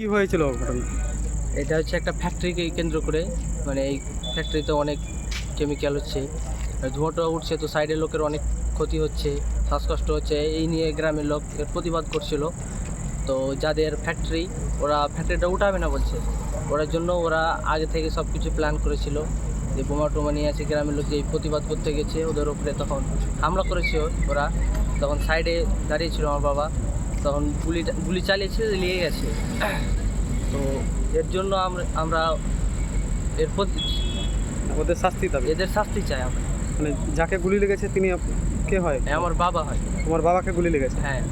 কি হয়েছিল এটা হচ্ছে একটা ফ্যাক্টরিকে কেন্দ্র করে মানে এই ফ্যাক্টরিতে অনেক কেমিক্যাল হচ্ছে ধোঁয়াটা উঠছে তো সাইডের লোকের অনেক ক্ষতি হচ্ছে, শ্বাসকষ্ট হচ্ছে, এই নিয়ে গ্রামের লোক প্রতিবাদ করছিল। তো যাদের ফ্যাক্টরি ওরা ফ্যাক্টরিটা উঠাবে না বলছে। ওরার জন্য ওরা আগে থেকে সব কিছু প্ল্যান করেছিল যে বোমা টোমা নিয়ে আছে গ্রামের লোক যে প্রতিবাদ করতে গেছে, ওদের উপরে তখন হামলা করেছে ওরা। তখন সাইডে দাঁড়িয়েছিল আমার বাবা। তখন গুলি গুলি চালিয়েছে নিয়ে গেছে। তো এর জন্য আমরা এর ওদের শাস্তি দাবি? এদের শাস্তি চাই আমরা। মানে যাকে গুলি লেগেছে তিনি কে হয়? আমার বাবা হয়। তোমার বাবাকে গুলি লেগেছে? হ্যাঁ।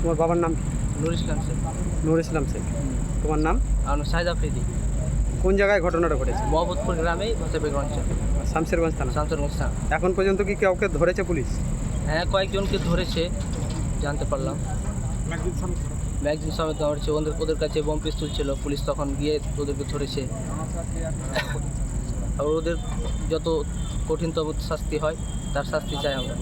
তোমার বাবার নাম নুর ইসলাম শেখ। নুর ইসলাম শেখ। তোমার নাম? আমার শাহিদ আফ্রিদি। কোন জায়গায় ঘটনাটা ঘটেছে? মোহাম্মদপুর গ্রামে ভাষাবেগ অঞ্চল শামশেরগঞ্জ থানা। শামসরগঞ্জ থানা। এখন পর্যন্ত কি কাউকে ধরেছে পুলিশ? হ্যাঁ কয়েকজনকে ধরেছে। জানতে পারলাম। ম্যাগজিন সমেত হচ্ছে ওদের ওদের কাছে বোম পিস্তুল ছিল, পুলিশ তখন গিয়ে ওদেরকে ধরেছে। আর ওদের যত কঠিনতম শাস্তি হয়, তার শাস্তি চাই আমরা।